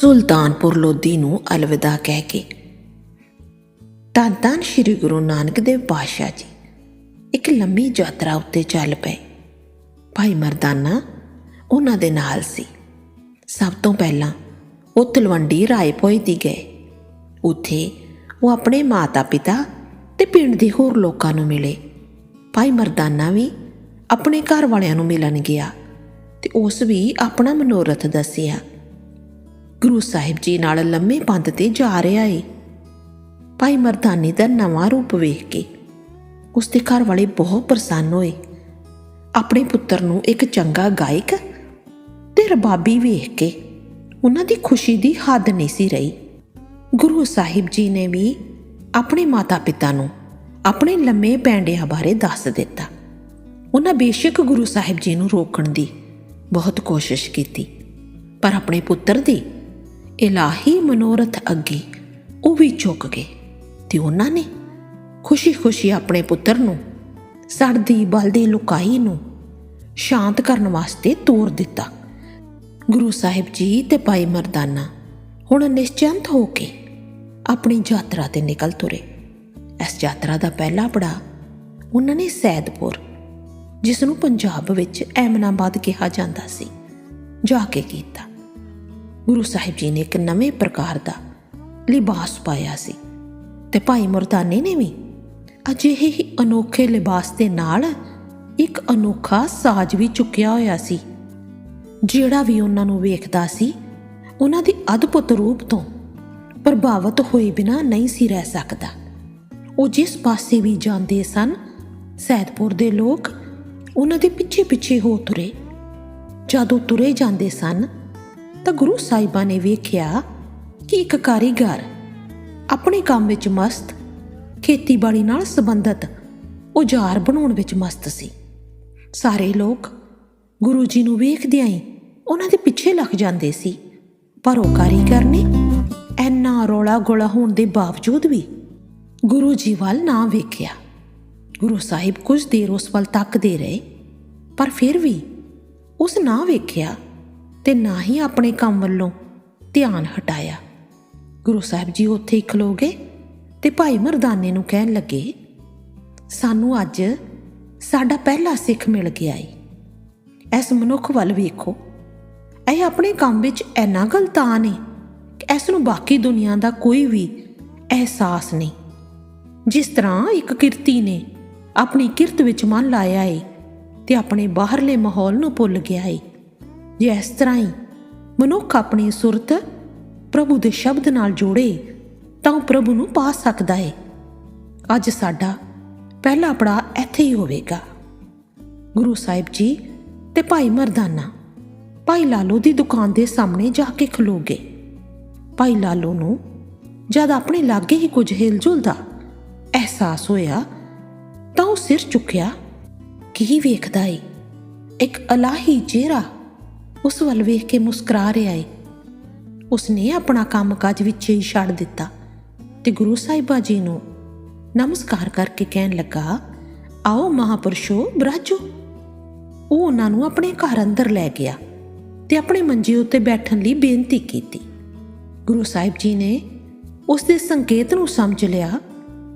ਸੁਲਤਾਨਪੁਰ ਲੋਧੀ ਨੂੰ ਅਲਵਿਦਾ ਕਹਿ ਕੇ। ਧੰਨ ਧੰਨ ਸ੍ਰੀ ਗੁਰੂ ਨਾਨਕ ਦੇਵ ਪਾਤਸ਼ਾਹ ਜੀ, ਇੱਕ ਲੰਮੀ ਯਾਤਰਾ ਉੱਤੇ ਚੱਲ ਪਏ। ਭਾਈ ਮਰਦਾਨਾ ਉਹਨਾਂ ਦੇ ਨਾਲ ਸੀ। ਸਭ ਤੋਂ ਪਹਿਲਾਂ ਉਹ ਤਲਵੰਡੀ ਰਾਏਪੁਰ ਦੀ ਗਏ। ਉੱਥੇ ਉਹ ਆਪਣੇ ਮਾਤਾ-ਪਿਤਾ ਤੇ ਪਿੰਡ ਦੇ ਹੋਰ ਲੋਕਾਂ ਨੂੰ ਮਿਲੇ। ਭਾਈ ਮਰਦਾਨਾ ਵੀ ਆਪਣੇ ਘਰ ਵਾਲਿਆਂ ਨੂੰ ਮਿਲਣ ਗਿਆ ਤੇ ਉਸ ਵੀ ਆਪਣਾ ਮਨੋਰਥ ਦੱਸਿਆ। ਗੁਰੂ ਸਾਹਿਬ ਜੀ ਨਾਲ ਲੰਮੇ ਪੰਧ ਤੇ ਜਾ ਰਿਹਾ ਏ। ਭਾਈ ਮਰਦਾਨੇ ਦਾ ਨਵਾਂ ਰੂਪ ਵੇਖ ਕੇ ਉਸ ਦੇ ਘਰ ਵਾਲੇ ਬਹੁਤ ਪ੍ਰਸੰਨ ਹੋਏ। ਆਪਣੇ ਪੁੱਤਰ ਨੂੰ ਇੱਕ ਚੰਗਾ ਗਾਇਕ ਤੇ ਰਬਾਬੀ ਵੇਖ ਕੇ ਉਹਨਾਂ ਦੀ ਖੁਸ਼ੀ ਦੀ ਹੱਦ ਨਹੀਂ ਸੀ ਰਹੀ। ਗੁਰੂ ਸਾਹਿਬ ਜੀ ਨੇ ਵੀ ਆਪਣੇ ਮਾਤਾ-ਪਿਤਾ ਨੂੰ ਆਪਣੇ ਲੰਮੇ ਪੈਂਡਿਆਂ ਬਾਰੇ ਦੱਸ ਦਿੱਤਾ। ਉਹਨਾਂ ਬੇਸ਼ੱਕ ਗੁਰੂ ਸਾਹਿਬ ਜੀ ਨੂੰ ਰੋਕਣ ਦੀ ਬਹੁਤ ਕੋਸ਼ਿਸ਼ ਕੀਤੀ, ਪਰ ਆਪਣੇ ਪੁੱਤਰ ਦੀ ਇਲਾਹੀ ਮਨੋਰਥ ਅੱਗੇ ਉਹ ਵੀ ਝੁਕ ਗਏ ਤੇ ਉਹਨਾਂ ਨੇ ਖੁਸ਼ੀ-ਖੁਸ਼ੀ ਆਪਣੇ ਪੁੱਤਰ ਨੂੰ, ਸੜਦੀ ਬਲਦੀ ਲੁਕਾਈ ਨੂੰ ਸ਼ਾਂਤ ਕਰਨ ਵਾਸਤੇ ਤੋਰ ਦਿੱਤਾ। ਗੁਰੂ ਸਾਹਿਬ ਜੀ ਤੇ ਭਾਈ ਮਰਦਾਨਾ ਹੁਣ ਨਿਸ਼ਚਿੰਤ ਹੋ ਕੇ ਆਪਣੀ ਯਾਤਰਾ ਤੇ ਨਿਕਲ ਤੁਰੇ। ਇਸ ਯਾਤਰਾ ਦਾ ਪਹਿਲਾ ਪੜਾ ਉਹਨਾਂ ਨੇ ਸੈਦਪੁਰ ਜਿਸ ਨੂੰ ਪੰਜਾਬ ਵਿੱਚ ਐਮਨਾਬਾਦ ਕਿਹਾ ਜਾਂਦਾ ਸੀ, ਜਾ ਕੇ ਕੀਤਾ। ਗੁਰੂ ਸਾਹਿਬ ਜੀ ਨੇ ਇੱਕ ਨਵੇਂ ਪ੍ਰਕਾਰ ਦਾ ਲਿਬਾਸ ਪਾਇਆ ਸੀ ਤੇ ਭਾਈ ਮਰਦਾਨੇ ਨੇ ਵੀ ਅਜਿਹੇ ਹੀ ਅਨੋਖੇ ਲਿਬਾਸ ਦੇ ਨਾਲ ਇੱਕ ਅਨੋਖਾ ਸਾਜ਼ ਵੀ ਚੁੱਕਿਆ ਹੋਇਆ ਸੀ, ਜਿਹੜਾ ਵੀ ਉਹਨਾਂ ਨੂੰ ਵੇਖਦਾ ਸੀ, ਉਹਨਾਂ ਦੇ ਅਦਭੁਤ ਰੂਪ ਤੋਂ ਪ੍ਰਭਾਵਿਤ ਹੋਏ ਬਿਨਾ ਨਹੀਂ ਸੀ ਰਹਿ ਸਕਦਾ। ਉਹ ਜਿਸ ਪਾਸੇ ਵੀ ਜਾਂਦੇ ਸਨ, ਸੈਦਪੁਰ ਦੇ ਲੋਕ, ਉਹਨਾਂ ਦੇ ਪਿੱਛੇ ਪਿੱਛੇ ਹੋ ਤੁਰੇ। ਜਦੋਂ ਤੁਰੇ ਜਾਂਦੇ ਸਨ ਤਾਂ ਗੁਰੂ ਸਾਹਿਬਾਂ ਨੇ ਵੇਖਿਆ ਕਿ ਇੱਕ ਕਾਰੀਗਰ ਆਪਣੇ ਕੰਮ ਵਿੱਚ ਮਸਤ, ਖੇਤੀਬਾੜੀ ਨਾਲ ਸੰਬੰਧਿਤ ਔਜ਼ਾਰ ਬਣਾਉਣ ਵਿੱਚ ਮਸਤ ਸੀ। ਸਾਰੇ ਲੋਕ ਗੁਰੂ ਜੀ ਨੂੰ ਵੇਖਦਿਆਂ ਹੀ ਉਹਨਾਂ ਦੇ ਪਿੱਛੇ ਲੱਗ ਜਾਂਦੇ ਸੀ। ਪਰ ਉਹ ਕਾਰੀਗਰ ਨੇ ਐਨਾ ਰੋਲਾ ਗੋਲਾ ਹੋਣ ਦੇ ਬਾਵਜੂਦ ਵੀ ਗੁਰੂ ਜੀ ਵੱਲ ਨਾ ਵੇਖਿਆ। ਗੁਰੂ ਸਾਹਿਬ ਕੁਝ ਦੇਰ ਉਸ ਵੱਲ ਤੱਕਦੇ ਰਹੇ, ਪਰ ਫਿਰ ਵੀ ਉਸ ਨਾ ਵੇਖਿਆ ਤੇ ਨਾ ਹੀ ਆਪਣੇ ਕੰਮ ਵੱਲੋਂ ਧਿਆਨ ਹਟਾਇਆ। ਗੁਰੂ ਸਾਹਿਬ ਜੀ ਉੱਥੇ ਹੀ ਖਲੋ ਗਏ ਤੇ ਭਾਈ ਮਰਦਾਨੇ ਨੂੰ ਕਹਿਣ ਲੱਗੇ, ਸਾਨੂੰ ਅੱਜ ਸਾਡਾ ਪਹਿਲਾ ਸਿੱਖ ਮਿਲ ਗਿਆ ਏ। ਇਸ ਮਨੁੱਖ ਵੱਲ ਵੇਖੋ। ਇਹ ਆਪਣੇ ਕੰਮ ਵਿੱਚ ਇੰਨਾ ਗਲਤਾਨ ਏ ਕਿ ਇਸ ਨੂੰ ਬਾਕੀ ਦੁਨੀਆ ਦਾ ਕੋਈ ਵੀ ਅਹਿਸਾਸ ਨਹੀਂ। ਜਿਸ ਤਰ੍ਹਾਂ ਇੱਕ ਕਿਰਤੀ ਨੇ ਆਪਣੀ ਕਿਰਤ ਵਿੱਚ ਮਨ ਲਾਇਆ ਏ ਤੇ ਆਪਣੇ ਬਾਹਰਲੇ ਮਾਹੌਲ ਨੂੰ ਭੁੱਲ ਗਿਆ ਏ। ਜੇ ਇਸ ਤਰ੍ਹਾਂ ਹੀ ਮਨੁੱਖ ਆਪਣੀ ਸੁਰਤ ਪ੍ਰਭੂ ਦੇ ਸ਼ਬਦ ਨਾਲ ਜੋੜੇ, ਤਾਂ ਉਹ ਪ੍ਰਭੂ ਨੂੰ ਪਾ ਸਕਦਾ ਏ। ਅੱਜ ਸਾਡਾ ਪਹਿਲਾ ਪੜਾ ਇੱਥੇ ਹੀ ਹੋਵੇਗਾ। ਗੁਰੂ ਸਾਹਿਬ ਜੀ ਤੇ ਭਾਈ ਮਰਦਾਨਾ, ਭਾਈ ਲਾਲੋ ਦੀ ਦੁਕਾਨ ਦੇ ਸਾਹਮਣੇ ਜਾ ਕੇ ਖਲੋ ਗਏ ਭਾਈ ਲਾਲੋ ਨੂੰ ਜਦ ਆਪਣੇ ਲਾਗੇ ਹੀ ਕੁਝ ਹਿਲਜੁਲ ਦਾ ਅਹਿਸਾਸ ਹੋਇਆ, ਤਾਂ ਉਹ ਸਿਰ ਚੁੱਕਿਆ, ਕੀ ਵੇਖਦਾ ਏ? ਇੱਕ ਅਲਾਹੀ ਚਿਹਰਾ ਉਸ ਵੱਲ ਵੇਖ ਕੇ ਮੁਸਕਰਾ ਰਿਹਾ ਏ। ਉਸਨੇ ਆਪਣਾ ਕੰਮਕਾਜ ਵਿੱਚ ਹੀ ਛੱਡ ਦਿੱਤਾ ਤੇ ਗੁਰੂ ਸਾਹਿਬਾ ਜੀ ਨੂੰ ਨਮਸਕਾਰ ਕਰਕੇ ਕਹਿਣ ਲੱਗਾ, ਆਓ ਮਹਾਪੁਰਸ਼ੋ, ਬਰਾਜੋ। ਉਹ ਉਹਨਾਂ ਨੂੰ ਆਪਣੇ ਘਰ ਅੰਦਰ ਲੈ ਗਿਆ ਤੇ ਆਪਣੇ ਮੰਜੇ ਉੱਤੇ ਬੈਠਣ ਲਈ ਬੇਨਤੀ ਕੀਤੀ। ਗੁਰੂ ਸਾਹਿਬ ਜੀ ਨੇ ਉਸ ਦੇ ਸੰਕੇਤ ਨੂੰ ਸਮਝ ਲਿਆ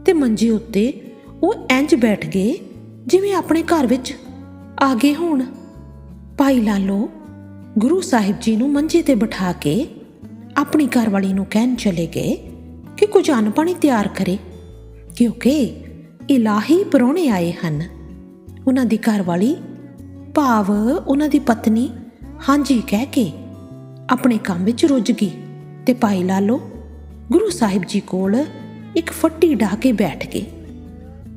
ਤੇ ਮੰਜੇ ਉੱਤੇ ਉਹ ਇੰਜ ਬੈਠ ਗਏ ਜਿਵੇਂ ਆਪਣੇ ਘਰ ਵਿੱਚ ਆ ਗਏ ਹੋਣ। ਭਾਈ ਲਾਲੋ ਗੁਰੂ ਸਾਹਿਬ ਜੀ ਨੂੰ ਮੰਜੇ ਤੇ ਬਿਠਾ ਕੇ ਆਪਣੀ ਘਰਵਾਲੀ ਨੂੰ ਕਹਿਣ ਚਲੇ ਗਏ ਕਿ ਕੁਝ ਅੰਨ ਪਾਣੀ ਤਿਆਰ ਕਰੇ, ਕਿਉਂਕਿ ਇਲਾਹੀ ਪਰੋਣੇ ਆਏ ਹਨ। ਉਹਨਾਂ ਦੀ ਘਰਵਾਲੀ ਭਾਵ ਉਹਨਾਂ ਦੀ ਪਤਨੀ ਹਾਂਜੀ ਕਹਿ ਕੇ ਆਪਣੇ ਕੰਮ ਵਿੱਚ ਰੁੱਝ ਗਈ ਤੇ ਭਾਈ ਲਾਲੋ ਗੁਰੂ ਸਾਹਿਬ ਜੀ ਕੋਲ ਇੱਕ ਫੱਟੀ ਢਾ ਕੇ ਬੈਠ ਗਏ।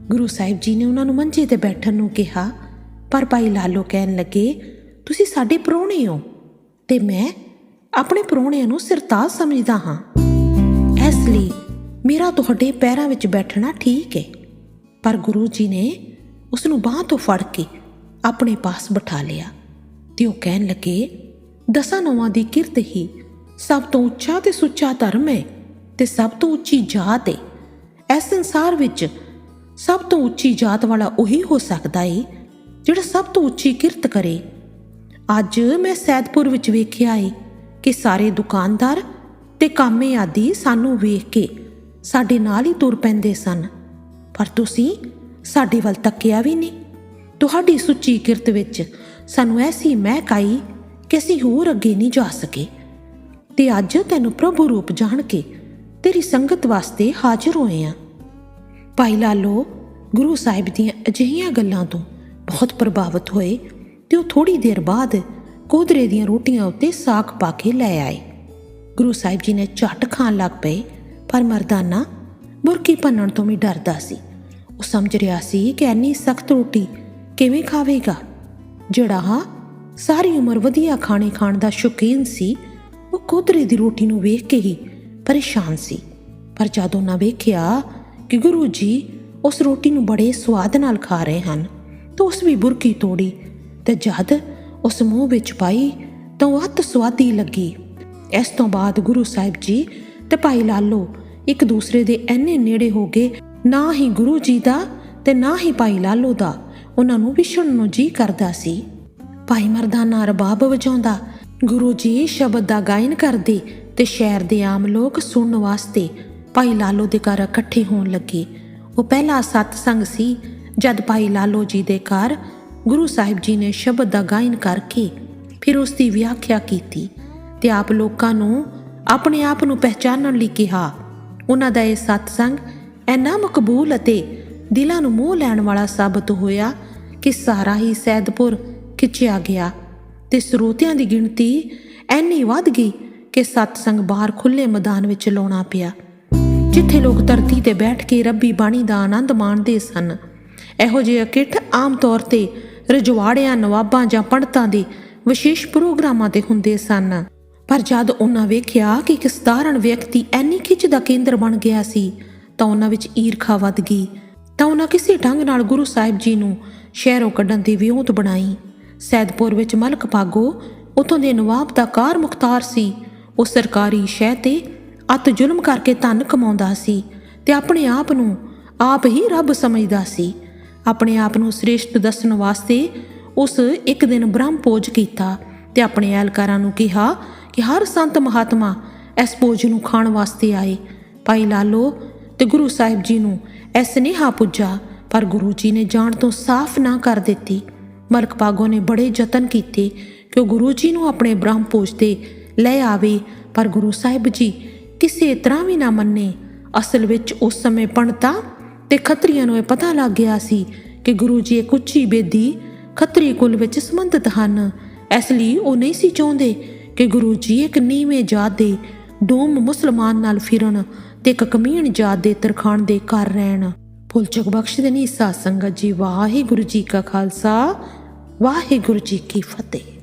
ਗੁਰੂ ਸਾਹਿਬ ਜੀ ਨੇ ਉਹਨਾਂ ਨੂੰ ਮੰਜੇ ਤੇ ਬੈਠਣ ਨੂੰ ਕਿਹਾ, ਪਰ ਭਾਈ ਲਾਲੋ ਕਹਿਣ ਲੱਗੇ ਤੁਸੀਂ ਸਾਡੇ ਪ੍ਰਾਹੁਣੇ ਹੋ। ਤੇ ਮੈਂ ਆਪਣੇ ਪ੍ਰਾਹੁਣਿਆਂ ਨੂੰ ਸਿਰਤਾਜ ਸਮਝਦਾ ਹਾਂ। ਇਸ ਲਈ ਮੇਰਾ ਤੁਹਾਡੇ ਪੈਰਾਂ ਵਿੱਚ ਬੈਠਣਾ ਠੀਕ ਹੈ। ਪਰ ਗੁਰੂ ਜੀ ਨੇ ਉਸ ਨੂੰ ਬਾਹ ਤੋਂ ਫੜ ਕੇ ਆਪਣੇ ਪਾਸ ਬਿਠਾ ਲਿਆ ਤੇ ਉਹ ਕਹਿਣ ਲੱਗੇ, ਦਸਾਂ ਨੌਵਾਂ ਦੀ ਕਿਰਤ ਹੀ ਸਭ ਤੋਂ ਉੱਚਾ ਤੇ ਸੁੱਚਾ ਧਰਮ ਹੈ ਤੇ ਸਭ ਤੋਂ ਉੱਚੀ ਜਾਤ ਹੈ। ਇਸ ਸੰਸਾਰ ਵਿੱਚ ਸਭ ਤੋਂ ਉੱਚੀ ਜਾਤ ਵਾਲਾ ਉਹੀ ਹੋ ਸਕਦਾ ਏ ਜਿਹੜਾ ਸਭ ਤੋਂ ਉੱਚੀ ਕਿਰਤ ਕਰੇ। ਅੱਜ ਮੈਂ ਸੈਦਪੁਰ ਵਿੱਚ ਵੇਖਿਆ ਏ ਕਿ ਸਾਰੇ ਦੁਕਾਨਦਾਰ ਕਾਮੇ ਆਦਿ ਸਾਨੂੰ ਵੇਖ ਕੇ ਸਾਡੇ ਨਾਲ ਹੀ ਤੁਰ ਪੈਂਦੇ ਸਨ। ਪਰ ਤੁਸੀਂ ਸਾਡੇ ਵੱਲ ਤੱਕਿਆ ਵੀ ਨਹੀਂ। ਤੁਹਾਡੀ ਸੁੱਚੀ ਕਿਰਤ ਵਿੱਚ ਸਾਨੂੰ ਐਸੀ ਮਹਿਕ ਆਈ ਕਿ ਅਸੀਂ ਹੋਰ ਅੱਗੇ ਨਹੀਂ ਜਾ ਸਕੇ। ਤੇ ਅੱਜ ਤੈਨੂੰ ਪ੍ਰਭੂ ਰੂਪ ਜਾਣ ਕੇ ਤੇਰੀ ਸੰਗਤ ਵਾਸਤੇ ਹਾਜ਼ਰ ਹੋਏ ਆ। ਭਾਈ ਲਾਲੋ, ਗੁਰੂ ਸਾਹਿਬ ਦੀਆਂ ਅਜਿਹੀਆਂ ਗੱਲਾਂ ਤੋਂ ਬਹੁਤ ਪ੍ਰਭਾਵਿਤ ਹੋਏ ਤੇ ਉਹ ਥੋੜੀ ਦੇਰ ਬਾਅਦ ਕੋਦਰੇ ਦੀਆਂ ਰੋਟੀਆਂ ਉੱਤੇ ਸਾਗ ਪਾ ਕੇ ਲੈ ਆਏ। ਗੁਰੂ ਸਾਹਿਬ ਜੀ ਨੇ ਝਟ ਖਾਣ ਲੱਗ ਪਏ, ਪਰ ਮਰਦਾਨਾ ਬੁਰਕੀ ਭੰਨਣ ਤੋਂ ਵੀ ਡਰਦਾ ਸੀ। ਉਹ ਸਮਝ ਰਿਹਾ ਸੀ ਕਿ ਐਨੀ ਸਖਤ ਰੋਟੀ ਕਿਵੇਂ ਖਾਵੇਗਾ। ਜਿਹੜਾ ਹਾਂ ਸਾਰੀ ਉਮਰ ਵਧੀਆ ਖਾਣੇ ਖਾਣ ਦਾ ਸ਼ੌਕੀਨ ਸੀ, ਉਹ ਕੋਦਰੇ ਦੀ ਰੋਟੀ ਨੂੰ ਵੇਖ ਕੇ ਹੀ ਪਰੇਸ਼ਾਨ ਸੀ। ਪਰ ਜਦੋਂ ਨਾ ਵੇਖਿਆ ਕਿ ਗੁਰੂ ਜੀ ਉਸ ਰੋਟੀ ਨੂੰ ਬੜੇ ਸਵਾਦ ਨਾਲ ਖਾ ਰਹੇ ਹਨ, ਤਾਂ ਉਸ ਵੀ ਬੁਰਕੀ ਤੋੜੀ ਤੇ ਜਦ ਉਸ ਮੂੰਹ ਵਿੱਚ ਪਾਈ ਤਾਂ ਉਹ ਅਤ ਸਵਾਦੀ ਲੱਗੀ। ਇਸ ਤੋਂ ਬਾਅਦ ਗੁਰੂ ਸਾਹਿਬ ਜੀ ਤੇ ਭਾਈ ਲਾਲੋ ਇੱਕ ਦੂਸਰੇ ਦੇ ਐਨੇ ਨੇੜੇ ਹੋ ਗਏ, ਨਾ ਹੀ ਗੁਰੂ ਜੀ ਦਾ ਤੇ ਨਾ ਹੀ ਭਾਈ ਲਾਲੋ ਦਾ। ਉਹਨਾਂ ਨੂੰ ਵਿਛੜਨ ਨੂੰ ਜੀ ਕਰਦਾ ਸੀ। ਭਾਈ ਮਰਦਾਨਾ ਰਬਾਬ ਵਜਾਉਂਦਾ, ਗੁਰੂ ਜੀ, ਸ਼ਬਦ ਦਾ ਗਾਇਨ ਕਰਦੇ ਤੇ ਸ਼ਹਿਰ ਦੇ ਆਮ ਲੋਕ ਸੁਣਨ ਵਾਸਤੇ ਭਾਈ ਲਾਲੋ ਦੇ ਘਰ ਇਕੱਠੇ ਹੋਣ ਲੱਗੇ। ਉਹ ਪਹਿਲਾ ਸਤਸੰਗ ਸੀ, ਜਦ ਭਾਈ ਲਾਲੋ ਜੀ ਦੇ ਘਰ ਗੁਰੂ ਸਾਹਿਬ ਜੀ ਨੇ ਸ਼ਬਦ ਦਾ ਗਾਇਨ ਕਰਕੇ ਫਿਰ ਉਸ ਦੀ ਵਿਆਖਿਆ ਕੀਤੀ ਤੇ ਆਪ ਲੋਕਾਂ ਨੂੰ ਆਪਣੇ ਆਪ ਨੂੰ ਪਹਿਚਾਨਣ ਲਈ ਕਿਹਾ। ਉਹਨਾਂ ਦਾ ਇਹ ਸਤਸੰਗ ਇੰਨਾ ਮਕਬੂਲ ਅਤੇ ਦਿਲਾਂ ਨੂੰ ਮੋਹ ਲੈਣ ਵਾਲਾ ਸਾਬਤ ਹੋਇਆ ਕਿ ਸਾਰਾ ਹੀ ਸੈਦਪੁਰ ਖਿੱਚਿਆ ਗਿਆ ਤੇ ਸਰੋਤਿਆਂ ਦੀ ਗਿਣਤੀ ਐਨੀ ਵੱਧ ਗਈ ਕਿ ਸਤਸੰਗ ਬਾਹਰ ਖੁੱਲੇ ਮੈਦਾਨ ਵਿੱਚ ਲਾਉਣਾ ਪਿਆ, ਜਿੱਥੇ ਲੋਕ ਧਰਤੀ ਤੇ ਬੈਠ ਕੇ ਰੱਬੀ ਬਾਣੀ ਦਾ ਆਨੰਦ ਮਾਣਦੇ ਸਨ। ਇਹੋ ਜਿਹੇ ਇਕੱਠ ਆਮ ਤੌਰ ਤੇ ਰਜਵਾੜਿਆਂ, ਨਵਾਬਾਂ ਜਾਂ ਪੰਡਤਾਂ ਦੇ ਵਿਸ਼ੇਸ਼ ਪ੍ਰੋਗਰਾਮਾਂ ਤੇ ਹੁੰਦੇ ਸਨ। ਪਰ ਜਦ ਉਹਨਾਂ ਵੇਖਿਆ ਕਿ ਇੱਕ ਸਧਾਰਨ ਵਿਅਕਤੀ ਐਨੀ ਖਿੱਚ ਦਾ ਕੇਂਦਰ ਬਣ ਗਿਆ ਸੀ, ਤਾਂ ਉਹਨਾਂ ਵਿੱਚ ਈਰਖਾ ਵੱਧ ਗਈ। ਤਾਂ ਉਹਨਾਂ ਕਿਸੇ ਢੰਗ ਨਾਲ ਗੁਰੂ ਸਾਹਿਬ ਜੀ ਨੂੰ ਸ਼ਹਿਰੋਂ ਕੱਢਣ ਦੀ ਵਿਉਂਤ ਬਣਾਈ। ਸੈਦਪੁਰ ਵਿੱਚ ਮਲਕ ਪਾਗੋ ਉਤੋਂ ਦੇ ਨਵਾਬ ਦਾ ਕਾਰ ਮੁਖਤਾਰ ਸੀ। ਉਹ ਸਰਕਾਰੀ ਸ਼ਹਿ ਤੇ ਅਤ ਜ਼ੁਲਮ ਕਰਕੇ ਧਨ ਕਮਾਉਂਦਾ ਸੀ ਤੇ ਆਪਣੇ ਆਪ ਨੂੰ ਆਪ ਹੀ ਰੱਬ ਸਮਝਦਾ ਸੀ। ਆਪਣੇ ਆਪ ਨੂੰ ਸ੍ਰੇਸ਼ਟ ਦੱਸਣ ਵਾਸਤੇ ਉਸ ਇੱਕ ਦਿਨ ਬ੍ਰਹਮ ਭੋਜ ਕੀਤਾ ਤੇ ਆਪਣੇ ਐਲਕਾਰਾਂ ਨੂੰ ਕਿਹਾ ਕਿ ਹਰ ਸੰਤ ਮਹਾਤਮਾ ਇਸ ਭੋਜ ਨੂੰ ਖਾਣ ਵਾਸਤੇ ਆਏ। ਭਾਈ ਲਾਲੋ ਤੇ ਗੁਰੂ ਸਾਹਿਬ ਜੀ ਨੂੰ ਇਹ ਸੁਨੇਹਾ ਪੁੱਜਾ, ਪਰ ਗੁਰੂ ਜੀ ਨੇ ਜਾਣ ਤੋਂ ਸਾਫ਼ ਨਾ ਕਰ ਦਿੱਤੀ। ਮਲਕ ਪਾਗੋ ਨੇ ਬੜੇ ਯਤਨ ਕੀਤੇ ਕਿ ਉਹ ਗੁਰੂ ਜੀ ਨੂੰ ਆਪਣੇ ਬ੍ਰਹਮ ਭੋਜ ਤੇ ਲੈ ਆਵੇ, ਪਰ ਗੁਰੂ ਸਾਹਿਬ ਜੀ ਕਿਸੇ ਤਰ੍ਹਾਂ ਵੀ ਨਾ ਮੰਨੇ। ਅਸਲ ਵਿੱਚ ਉਸ ਸਮੇਂ ਪੰਡਤਾਂ ਤੇ ਖੱਤਰੀਆਂ ਨੂੰ ਇਹ ਪਤਾ ਲੱਗ ਗਿਆ ਸੀ ਕਿ ਗੁਰੂ ਜੀ ਇੱਕ ਉੱਚੀ ਬੇਦੀ ਖੱਤਰੀ ਕੁਲ ਵਿੱਚ ਸੰਬੰਧਿਤ ਹਨ। ਇਸ ਲਈ ਉਹ ਨਹੀਂ ਸੀ ਚਾਹੁੰਦੇ ਕਿ ਗੁਰੂ ਜੀ ਇੱਕ ਨੀਵੇਂ ਜਾਤ ਦੇ ਡੋਮ ਮੁਸਲਮਾਨ ਨਾਲ ਫਿਰਨ ਤੇ ਇੱਕ ਕਮੀਣ ਜਾਤ ਦੇ ਤਰਖਾਣ ਦੇ ਘਰ ਰਹਿਣ। ਭੁੱਲਚੁਕ ਬਖਸ਼ ਦੇ ਨਹੀਂ ਸਾਧ ਸੰਗਤ ਜੀ, ਵਾਹਿਗੁਰੂ ਜੀ ਕਾ ਖਾਲਸਾ, ਵਾਹਿਗੁਰੂ ਜੀ ਕੀ ਫਤਿਹ।